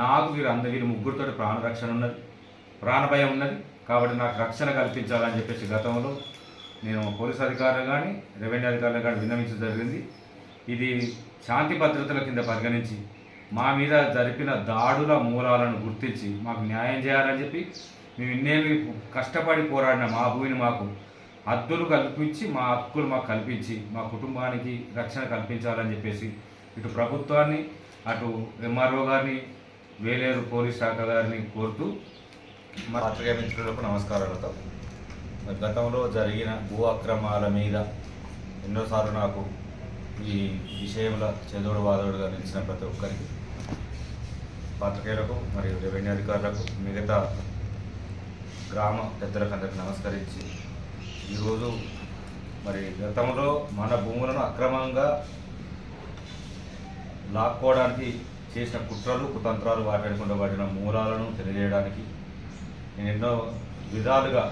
నాకు వీరు అందరి వీరి ముగ్గురితో ప్రాణరక్షణ ఉన్నది. ప్రాణభయం ఉన్నది. కాబట్టి నాకు రక్షణ కల్పించాలని చెప్పేసి గతంలో నేను పోలీస్ అధికారులు కానీ రెవెన్యూ అధికారులు కానీ విన్నవించడం జరిగింది. ఇది శాంతి భద్రతల కింద పరిగణించి మా మీద జరిపిన దాడుల మూలాలను గుర్తించి మాకు న్యాయం చేయాలని చెప్పి మేము ఇన్నేళ్ళు కష్టపడి పోరాడిన మా భూమిని మాకు హద్దులు కల్పించి మా హక్కులు మాకు కల్పించి మా కుటుంబానికి రక్షణ కల్పించాలని చెప్పేసి ఇటు ప్రభుత్వాన్ని అటు ఎంఆర్ఓ గారిని వేలేరు పోలీస్ శాఖ గారిని కోరుతూ మా పత్రికా మిత్రులకు నమస్కారాలతో. మరి గతంలో జరిగిన భూ అక్రమాల మీద ఎన్నోసార్లు నాకు ఈ విషయంలో చెదోడు వాదోడుగా నిలిచిన ప్రతి ఒక్కరికి పాత్రికేయులకు మరియు రెవెన్యూ అధికారులకు మిగతా గ్రామ పెద్దలకు అందరికి నమస్కరించి ఈరోజు మరి గతంలో మన భూములను అక్రమంగా లాక్కోవడానికి చేసిన కుట్రలు కుతంత్రాలు వాటికుండా వాటిన మూలాలను తెలియజేయడానికి నేను ఎన్నో విధాలుగా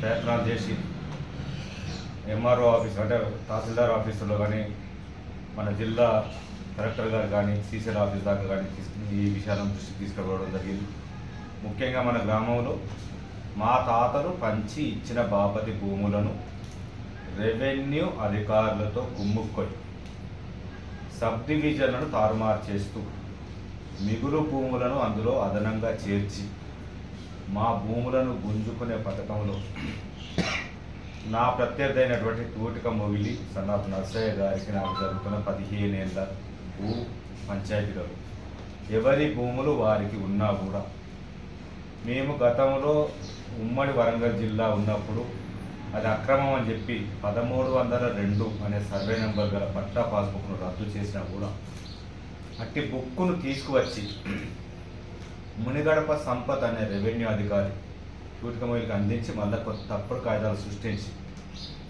ప్రయత్నాలు చేసి ఎంఆర్ఓ ఆఫీస్ అంటే తహసీల్దార్ ఆఫీసులో కానీ మన జిల్లా కలెక్టర్ గారు కానీ సీసీఎల్ ఆఫీస్ దాకా కానీ తీసుకుని ఈ విషయాలను దృష్టికి తీసుకురావడం జరిగింది. ముఖ్యంగా మన గ్రామంలో మా తాతలు పంచి ఇచ్చిన బాపతి భూములను రెవెన్యూ అధికారులతో కుమ్ముక్కొని సబ్ డివిజన్లను తారుమారు చేస్తూ మిగులు భూములను అందులో అదనంగా చేర్చి మా భూములను గుంజుకునే పథకంలో నా ప్రత్యర్థి అయినటువంటి తూటిక మొగిలి సన్నాఫ్ నర్సయ్య గారికి నాకు జరుగుతున్న పదిహేనేళ్ళ భూ పంచాయతీలో ఎవరి భూములు వారికి ఉన్నా కూడా మేము గతంలో ఉమ్మడి వరంగల్ జిల్లా ఉన్నప్పుడు అది అక్రమం అని చెప్పి పదమూడు వందల రెండు అనే సర్వే నెంబర్ గల పట్టా పాస్బుక్ను రద్దు చేసినా కూడా అట్టి బుక్కును తీసుకువచ్చి మునిగడప సంపత్ అనే రెవెన్యూ అధికారి తూటికమొయికి అందించి మళ్ళీ కొత్త తప్పుడు కాగితాలు సృష్టించి.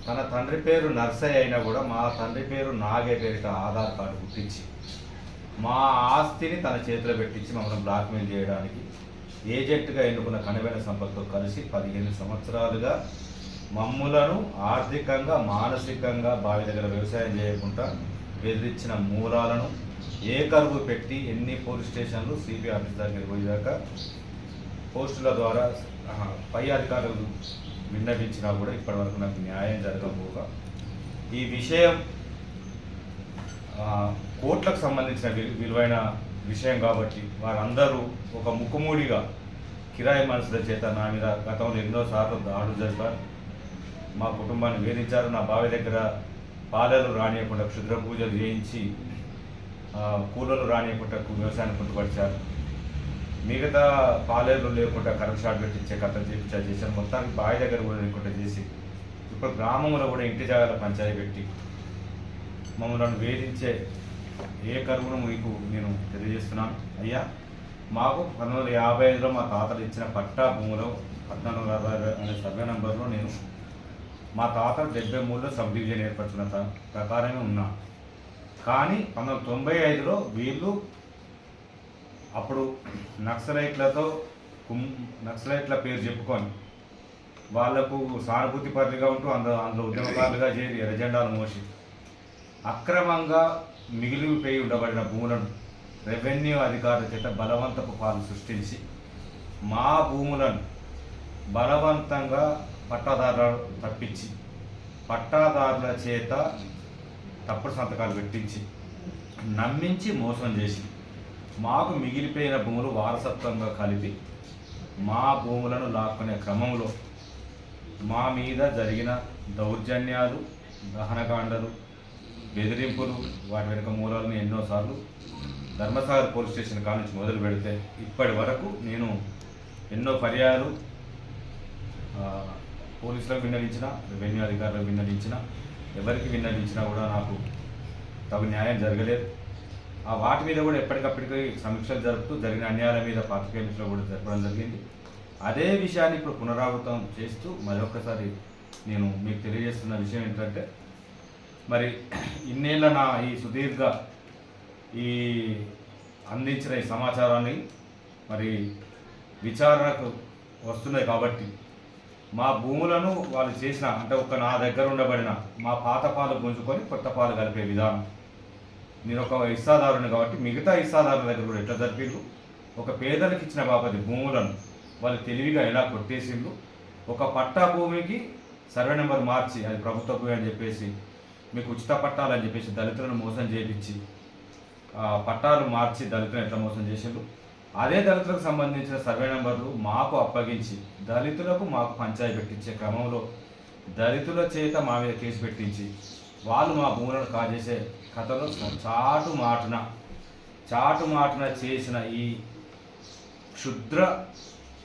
తన తండ్రి పేరు నర్సయ్య అయినా కూడా మా తండ్రి పేరు నాగే పేరిట ఆధార్ కార్డు గుర్తించి మా ఆస్తిని తన చేతిలో పెట్టించి మమ్మల్ని బ్లాక్మెయిల్ చేయడానికి ఏజెంట్గా ఎన్నుకున్న కనివైన సంపత్తో కలిసి పదిహేను సంవత్సరాలుగా మమ్ములను ఆర్థికంగా మానసికంగా బావి దగ్గర వ్యవసాయం చేయకుండా బెదిరించిన మూలాలను ఏ కరువు పెట్టి ఎన్ని పోలీస్ స్టేషన్లు సిబిఐ ఆఫీస్ దగ్గరికి పోయాక పోస్టుల ద్వారా పై అధికారులు విన్నవించినా కూడా ఇప్పటివరకు నాకు న్యాయం జరగకపోగా. ఈ విషయం కోర్టులకు సంబంధించిన విలువైన విషయం కాబట్టి వారందరూ ఒక ముక్కుమూడిగా కిరాయి మనుషుల చేత నా మీద గతంలో ఎన్నోసార్లు దాడులు జరిపారు. మా కుటుంబాన్ని వేధించారు. నా బావి దగ్గర పాలలు రానియకుండా క్షుద్ర పూజలు చేయించి కూలలు రానియకుండా వ్యవసాయాన్ని కుంటుపరిచారు మిగతా పాలేరు లేకుండా కరెంట్ షాట్ పెట్టించే కథ చేపించా చేశారు. మొత్తానికి బావి దగ్గర కూడా లేకుండా చేసి ఇప్పుడు గ్రామంలో కూడా ఇంటి జాగాల పంచాయతీ పెట్టి మమ్మల్ని వేధించే ఏ కరువును మీకు నేను తెలియజేస్తున్నాను. అయ్యా మాకు పంతొమ్మిది వందల యాభై ఐదులో మా తాతలు ఇచ్చిన పట్టా భూమిలో పద్నాలుగు అరవై అనే సర్వే నెంబర్లో నేను మా తాతలు డెబ్బై మూడులో సబ్ డివిజన్ ప్రకారమే ఉన్నా. కానీ పంతొమ్మిది వందల తొంభై ఐదులో వీళ్ళు అప్పుడు నక్సలైట్లతో కుం నక్సలైట్ల పేరు చెప్పుకొని వాళ్ళకు సానుభూతి పరిధిగా ఉంటూ అందులో అందులో ఉద్యమకారులుగా చేరి ఎజెండాలు మోసి అక్రమంగా మిగిలిపోయి ఉండబడిన భూములను రెవెన్యూ అధికారుల చేత బలవంతపు పాలు సృష్టించి మా భూములను బలవంతంగా పట్టాదారులను తప్పించి పట్టాదారుల చేత తప్పుడు సంతకాలు పెట్టించి నమ్మించి మోసం చేసి మాకు మిగిలిపోయిన భూములు వారసత్వంగా కలిపి మా భూములను లాక్కునే క్రమంలో మా మీద జరిగిన దౌర్జన్యాలు దహనకాండలు బెదిరింపులు వాటి వెనుక మూలాలను ఎన్నోసార్లు ధర్మసాగర్ పోలీస్ స్టేషన్ కాడ నుంచి మొదలు పెడితే ఇప్పటి వరకు నేను ఎన్నో పర్యాలు పోలీసులకు విన్నవించిన రెవెన్యూ అధికారులకు విన్నవించిన ఎవరికి విన్నవించినా కూడా నాకు తగు న్యాయం జరగలేదు. ఆ వాటి మీద కూడా ఎప్పటికప్పటికి సమీక్షలు జరుపుతూ జరిగిన అన్యాయాల మీద పాత్రికేయులతో కూడా జరపడం జరిగింది. అదే విషయాన్ని ఇప్పుడు పునరావృతం చేస్తూ మరొకసారి నేను మీకు తెలియజేస్తున్న విషయం ఏంటంటే మరి ఇన్నేళ్ళ నా ఈ సుదీర్ఘ ఈ అందించిన ఈ సమాచారాన్ని మరి విచారణకు వస్తున్నాయి కాబట్టి మా భూములను వాళ్ళు చేసిన అంటే ఒక నా దగ్గర ఉండబడిన మా పాత పాలు గుంజుకొని కొత్త పాలు కలిపే విధానం. నేను ఒక ఇస్తాదారుని కాబట్టి మిగతా ఇస్తాదారుల దగ్గర కూడా ఎట్లా జరిపిండ్రు ఒక పేదలకు ఇచ్చిన బాపతి భూములను వాళ్ళు తెలివిగా ఎలా కొట్టేసిండ్రు? ఒక పట్టా భూమికి సర్వే నెంబర్ మార్చి అది ప్రభుత్వ భూమి అని చెప్పేసి మీకు ఉచిత పట్టాలని చెప్పేసి దళితులను మోసం చేయించి ఆ పట్టాలు మార్చి దళితులను ఎట్లా మోసం చేసిండ్రు? అదే దళితులకు సంబంధించిన సర్వే నెంబర్లు మాకు అప్పగించి దళితులకు మాకు పంచాయి పెట్టించే క్రమంలో దళితుల చేత మా మీద కేసు పెట్టించి వాళ్ళు మా భూములను కాజేసే కథలో చాటు మాటన చాటు మాటన చేసిన ఈ క్షుద్ర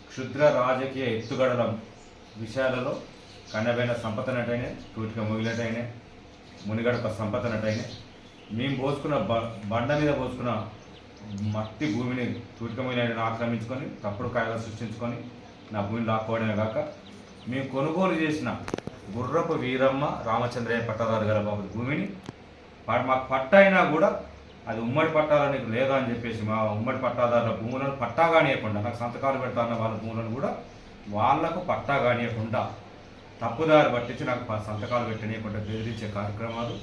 క్షుద్ర రాజకీయ ఎత్తుగడల విషయాలలో కన్నబైన సంపతనటైనే టూటిక మొగిలటైనే మునిగడప సంపతనటైనే మేము పోసుకున్న బ బండ మీద పోసుకున్న మట్టి భూమిని తూటికమైన ఆక్రమించుకొని తప్పుడు కాయలు సృష్టించుకొని నా భూమిని లాక్కోవడమే కాక మేము కొనుగోలు చేసిన గుర్రపు వీరమ్మ రామచంద్రయ్య పట్టదారు గారు బాబు భూమిని మాకు పట్ట అయినా కూడా అది ఉమ్మడి పట్టాలని నీకు లేదా అని చెప్పేసి మా ఉమ్మడి పట్టాదారుల భూములను పట్టా కానియకుండా నాకు సంతకాలు పెడతాన్న వాళ్ళ భూములను కూడా వాళ్ళకు పట్టా కానియకుండా తప్పుదారి పట్టించి నాకు సంతకాలు పెట్టనీయకుండా బెదిరించే కార్యక్రమాలు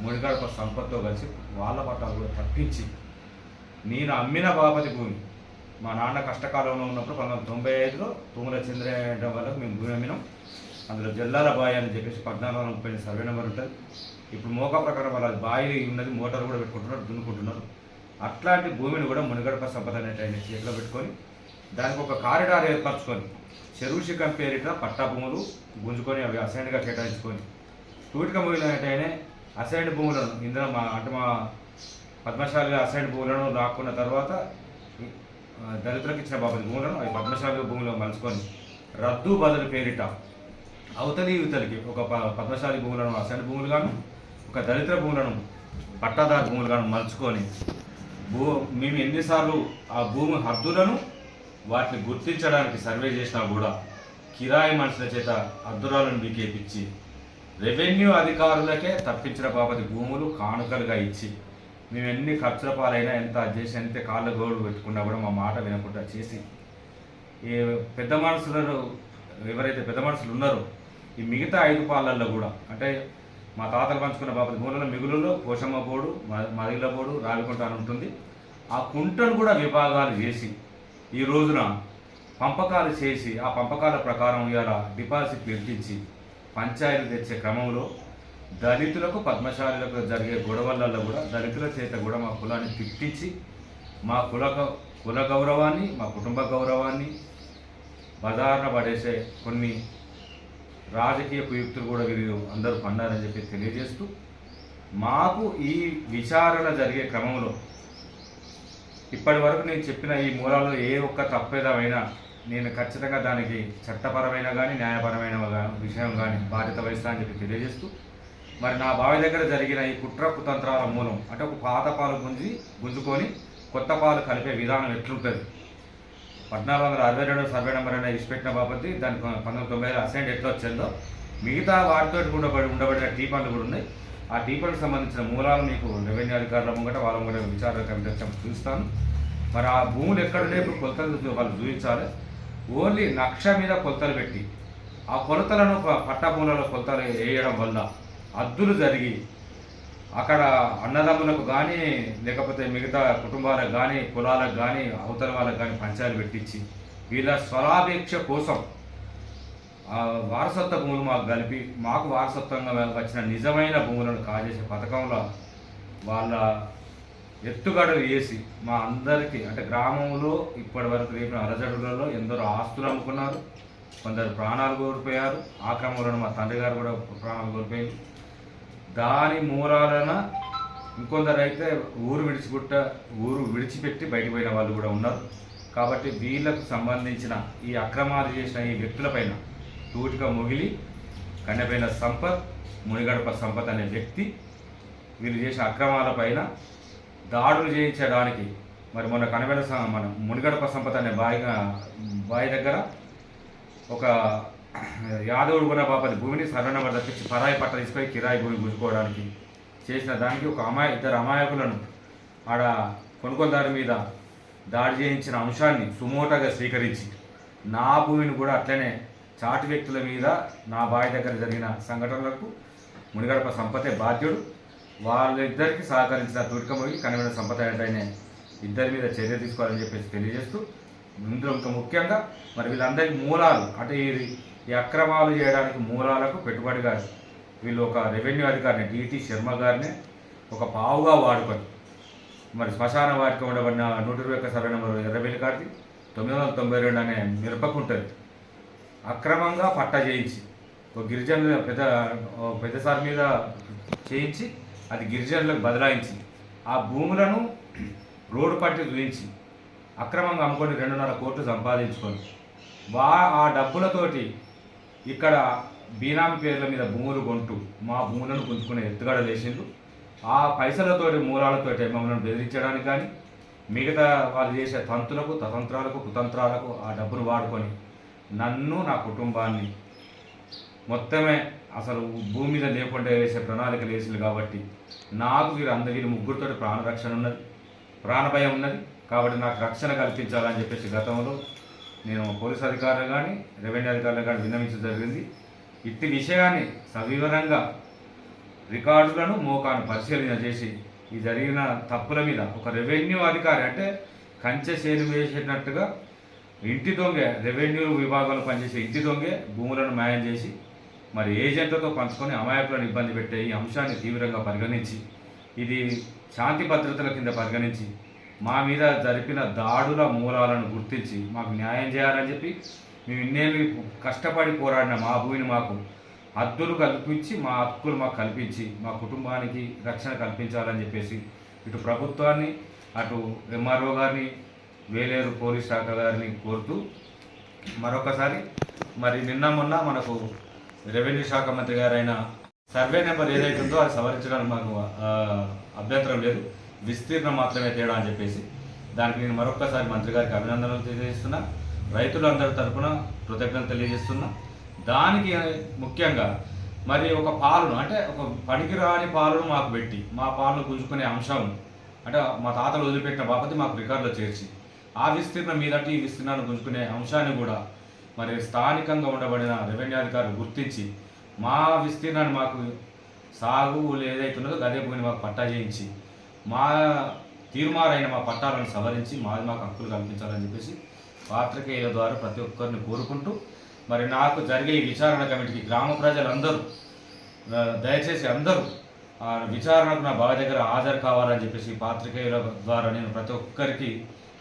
ముడిగడప సంపత్తో కలిసి వాళ్ళ పట్టాలు కూడా తప్పించి నేను అమ్మిన బాపతి భూమి. మా నాన్న కష్టకాలంలో ఉన్నప్పుడు పంతొమ్మిది తొంభై ఐదులో తూముల చంద్రయ్య వల్ల మేము భూమి అమ్మినాం. అందులో జల్లాల బాయి అని చెప్పేసి పద్నాలుగు వందల ముప్పై సర్వే నెంబర్ ఉంటుంది. ఇప్పుడు మోకా ప్రకారం వాళ్ళ బాయి ఉన్నది మోటార్ కూడా పెట్టుకుంటున్నారు దున్నుకుంటున్నారు. అట్లాంటి భూమిని కూడా మునిగడప సంపద అనేటువంటి చేతిలో పెట్టుకొని దానికి ఒక కారిడార్ ఏర్పరచుకొని చెరువు శిఖం పేరిట పట్టా భూములు గుంజుకొని అవి అసైన్గా కేటాయించుకొని తూటిక భూములు అనేటైనా అసైన్ భూములను ఇందులో మా అంటే మా పద్మశాలి అసైడ్ భూములను లాక్కున్న తర్వాత దళితులకు ఇచ్చిన బాబు భూములను అవి పద్మశాలి భూములను మలుచుకొని రద్దు బదులు పేరిట అవతలి యువతలకి ఒక ప- పద్మశాలి భూములను అసైడ్ భూములుగాను ఒక దళిత భూములను పట్టాదారు భూములుగాను మలుచుకొని భూ మేము ఎన్నిసార్లు ఆ భూమి హద్దులను వాటిని గుర్తించడానికి సర్వే చేసినా కూడా కిరాయి మనుషుల చేత అద్దురాలను వికేపించి రెవెన్యూ అధికారులకే తప్పించిన బాపతి భూములు కానుకలుగా ఇచ్చి మేము ఎన్ని ఖర్చుల పాలైనా ఎంత చేసి ఎంత కాళ్ళ గోడు పెట్టుకున్నా కూడా మా మాట వినకుండా చేసి ఈ పెద్ద మనుషులను ఎవరైతే పెద్ద మనుషులు ఉన్నారో ఈ మిగతా ఐదు పాలల్లో కూడా అంటే మా తాతలు పంచుకున్న బాపతి మూలలో మిగులులో పోషమ్మ బోడు మ- మదిల బోడు రావికుంట అని ఉంటుంది. ఆ కుంటను కూడా విభాగాలు చేసి ఈ రోజున పంపకాలు చేసి ఆ పంపకాల ప్రకారం ఇవాళ డిపాజిట్ పెట్టించి పంచాయతీ తెచ్చే క్రమంలో దళితులకు పద్మశాలులకు జరిగే గొడవలలో కూడా దళితుల చేత కూడా మా కులాన్ని తిట్టించి మా కుల గౌ- కుల గౌరవాన్ని మా కుటుంబ గౌరవాన్ని బదారణ పడేసే కొన్ని రాజకీయ కుయుక్తులు కూడా వీరు అందరూ పండారని చెప్పి తెలియజేస్తూ మాకు ఈ విచారణ జరిగే క్రమంలో ఇప్పటి వరకు నేను చెప్పిన ఈ మూలాల్లో ఏ ఒక్క తప్పేదమైనా నేను ఖచ్చితంగా దానికి చట్టపరమైన కానీ న్యాయపరమైన విషయం కానీ బాధ్యత వహిస్తా అని చెప్పి తెలియజేస్తూ మరి నా బావి దగ్గర జరిగిన ఈ కుట్ర కుతంత్రాల మూలం అంటే ఒక పాత పాలు గుంజి గుంజుకొని కొత్త పాలు కలిపే విధానం ఎట్లుంటుంది? పద్నాలుగు వందల అరవై రెండు సర్వే నెంబర్ అనేది ఇచ్చిపెట్టిన బాబతి దానికి పంతొమ్మిది తొంభై ఐదు అసైన్ ఎట్లా వచ్చిందో మిగతా వాటితో ఉండబడి ఉండబడిన టీ పండ్లు కూడా ఉన్నాయి. ఆ టీ పండ్లకు సంబంధించిన మూలాలు మీకు రెవెన్యూ అధికారుల ముంగట వాళ్ళ ముంగట విచారణ కమిటీ చూస్తాను మరి ఆ భూములు ఎక్కడున్నాయి? ఇప్పుడు కొలతలు వాళ్ళు చూపించాలి. ఓన్లీ నక్ష మీద కొలతలు పెట్టి ఆ కొలతలను ప- పట్టా కొలతలు వేయడం వల్ల అద్దులు జరిగి అక్కడ అన్నదమ్ములకు కానీ లేకపోతే మిగతా కుటుంబాలకు కానీ కులాలకు కానీ అవతల వాళ్ళకి కానీ పంచాలు పెట్టించి వీళ్ళ స్వలాపేక్ష కోసం వారసత్వ భూములు మాకు కలిపి మాకు వారసత్వంగా వచ్చిన నిజమైన భూములను కాజేసే పథకంలో వాళ్ళ ఎత్తుగడలు వేసి మా అందరికీ అంటే గ్రామంలో ఇప్పటి వరకు రేపిన అరజడులలో ఎందరో ఆస్తులు అమ్ముకున్నారు కొందరు ప్రాణాలు కోల్పోయారు. ఆ క్రమంలో మా తండ్రి గారు కూడా ప్రాణాలు కోల్పోయారు దాని మూలాలన ఇంకొందరైతే ఊరు విడిచిపెట్ట ఊరు విడిచిపెట్టి బయటపోయిన వాళ్ళు కూడా ఉన్నారు. కాబట్టి వీళ్ళకు సంబంధించిన ఈ అక్రమాలు చేసిన ఈ వ్యక్తులపైన తూటిగా మొగిలి కన్నెపైన సంపత్ మునిగడప సంపత్ అనే వ్యక్తి వీళ్ళు చేసిన అక్రమాలపైన దాడులు చేయించడానికి మరి మొన్న కనబెన మన మునిగడప సంపత్ అనే బావి బావి దగ్గర ఒక యాదవుడు కూడా బాపతి భూమిని సరళ తప్పించి పరాయి పట్ట తీసుకొని కిరాయి భూమి గుంజుకోవడానికి చేసిన దానికి ఒక అమాయ ఇద్దరు అమాయకులను ఆడ కొనుగోలుదారు మీద దాడి చేయించిన అంశాన్ని సుమోటగా స్వీకరించి నా భూమిని కూడా అట్లనే చాటి వ్యక్తుల మీద నా బావి దగ్గర జరిగిన సంఘటనలకు మునిగడప సంపతే బాధ్యుడు. వాళ్ళిద్దరికి సహకరించిన తుడికమొగి కనివిన సంపద ఏంటనే ఇద్దరి మీద చర్య తీసుకోవాలని చెప్పేసి తెలియజేస్తూ ఇందులో ఇంకా ముఖ్యంగా మరి వీళ్ళందరికీ మూలాలు అంటే ఈ ఈ అక్రమాలు చేయడానికి మూలాలకు పెట్టుబడిగా వీళ్ళు ఒక రెవెన్యూ అధికారిని డిటి శర్మ గారిని ఒక పావుగా వాడుకొని మరి శ్మశాన వాటికి ఉండబడిన నూట ఇరవై ఒక్క సర్వే నెంబర్ ఎర్రబెల్లి కార్ది తొమ్మిది వందల తొంభై రెండు అనే మిరపకుంటుంది అక్రమంగా పట్టా చేయించి ఒక గిరిజనుల పెద్ద పెద్ద సార్ మీద చేయించి అది గిరిజనులకు బదలాయించి ఆ భూములను రోడ్డు పట్టి చూయించి అక్రమంగా అమ్ముకొని రెండున్నర కోట్లు సంపాదించుకొని. వా ఆ డబ్బులతోటి ఇక్కడ బీనామీ పేర్ల మీద భూములు కొంటూ మా భూములను పుంజుకునే ఎత్తుగడ లేచిండ్రు. ఆ పైసలతోటి మూలాలతోటి మమ్మల్ని బెదిరించడానికి కానీ మిగతా వాళ్ళు చేసే తంతులకు తతంత్రాలకు కుతంత్రాలకు ఆ డబ్బును వాడుకొని నన్ను నా కుటుంబాన్ని మొత్తమే అసలు భూమి మీద లేకుండా వేసే ప్రణాళిక వేసింది కాబట్టి నాకు వీరు అందరి ముగ్గురితో ప్రాణరక్షణ ఉన్నది ప్రాణభయం ఉన్నది. కాబట్టి నాకు రక్షణ కల్పించాలని చెప్పేసి గతంలో నేను పోలీస్ అధికారులు కానీ రెవెన్యూ అధికారులు కానీ విన్నవించడం జరిగింది. ఇట్టి విషయాన్ని సవివరంగా రికార్డులను మోకాను పరిశీలన చేసి ఈ జరిగిన తప్పుల మీద ఒక రెవెన్యూ అధికారి అంటే కంచె చేను వేసినట్టుగా ఇంటి దొంగే రెవెన్యూ విభాగంలో పనిచేసే ఇంటి దొంగే భూములను మాయం చేసి మరి ఏజెంట్లతో పంచుకొని అమాయకులను ఇబ్బంది పెట్టే ఈ అంశాన్ని తీవ్రంగా పరిగణించి ఇది శాంతి భద్రతల కింద పరిగణించి మా మీద జరిపిన దాడుల మూలాలను గుర్తించి మాకు న్యాయం చేయాలని చెప్పి మేము ఇన్నేళ్ళు కష్టపడి పోరాడిన మా భూమిని మాకు హద్దులు కల్పించి మా హక్కులు మాకు కల్పించి మా కుటుంబానికి రక్షణ కల్పించాలని చెప్పేసి ఇటు ప్రభుత్వాన్ని అటు ఎంఆర్ఓ గారిని వేలేరు పోలీస్ శాఖ గారిని కోరుతూ మరొకసారి మరి నిన్న మొన్న మనకు రెవెన్యూ శాఖ మంత్రి గారైన సర్వే నెంబర్ ఏదైతుందో అది సవరించడానికి మాకు అభ్యంతరం లేదు. విస్తీర్ణం మాత్రమే తేడా అని చెప్పేసి దానికి నేను మరొకసారి మంత్రి గారికి అభినందనలు తెలియజేస్తున్నా. రైతులందరి తరఫున కృతజ్ఞతలు తెలియజేస్తున్నా. దానికి ముఖ్యంగా మరి ఒక పాలను అంటే ఒక పనికిరాని పాలను మాకు పెట్టి మా పాలను గుంజుకునే అంశం అంటే మా తాతలు వదిలిపెట్టిన బాపతి మాకు రికార్డులో చేర్చి ఆ విస్తీర్ణం మీదటి ఈ విస్తీర్ణాన్ని గుంజుకునే అంశాన్ని కూడా మరి స్థానికంగా ఉండబడిన రెవెన్యూ అధికారులు గుర్తించి మా విస్తీర్ణాన్ని మాకు సాగు ఏదైతే ఉన్నదో గదే భూమిని మాకు పట్టా చేయించి మా తీర్మారైన మా పట్టాలను సవరించి మాది మాకు హక్కులు కల్పించాలని చెప్పేసి పాత్రికేయుల ద్వారా ప్రతి ఒక్కరిని కోరుకుంటూ మరి నాకు జరిగే ఈ విచారణ కమిటీకి గ్రామ ప్రజలందరూ దయచేసి అందరూ ఆ విచారణకు నా బావ దగ్గర హాజరు కావాలని చెప్పేసి పాత్రికేయుల ద్వారా నేను ప్రతి ఒక్కరికి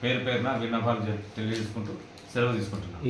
పేరు పేరున విన్నపాలు తెలియజేసుకుంటూ సెలవు తీసుకుంటున్నాను.